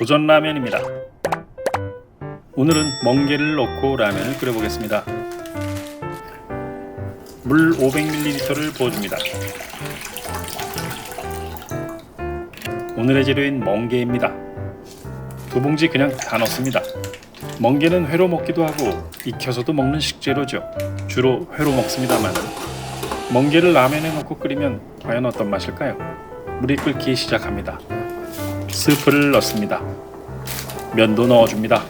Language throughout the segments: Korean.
도전 라면입니다. 오늘은 멍게를 넣고 라면을 끓여보겠습니다. 물 500ml를 부어줍니다. 오늘의 재료인 멍게입니다. 두 봉지 그냥 다 넣습니다. 멍게는 회로 먹기도 하고 익혀서도 먹는 식재료죠. 주로 회로 먹습니다만 멍게를 라면에 넣고 끓이면 과연 어떤 맛일까요? 물이 끓기 시작합니다. 스프를 넣습니다. 면도 넣어줍니다.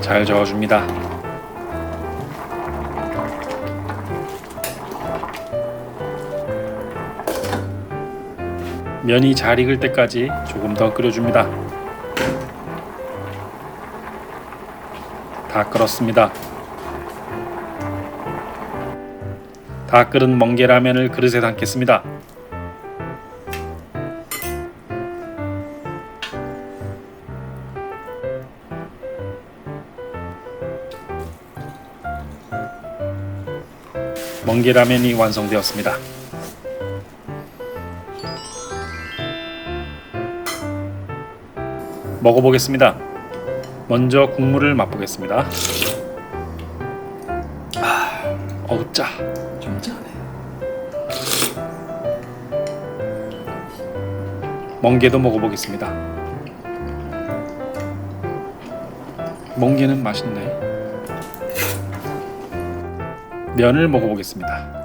잘 저어줍니다. 면이 잘 익을 때까지 조금 더 끓여줍니다. 다 끓었습니다. 다 끓은 멍게 라면을 그릇에 담겠습니다. 멍게 라면이 완성되었습니다. 먹어보겠습니다. 먼저 국물을 맛보겠습니다. 아, 어우 짜. 좀 짜네. 멍게도 먹어보겠습니다. 멍게는 맛있네. 면을 먹어보겠습니다.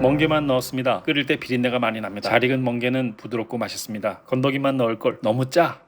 멍게만 넣었습니다. 끓일 때 비린내가 많이 납니다. 잘 익은 멍게는 부드럽고 맛있습니다. 건더기만 넣을 걸 너무 짜.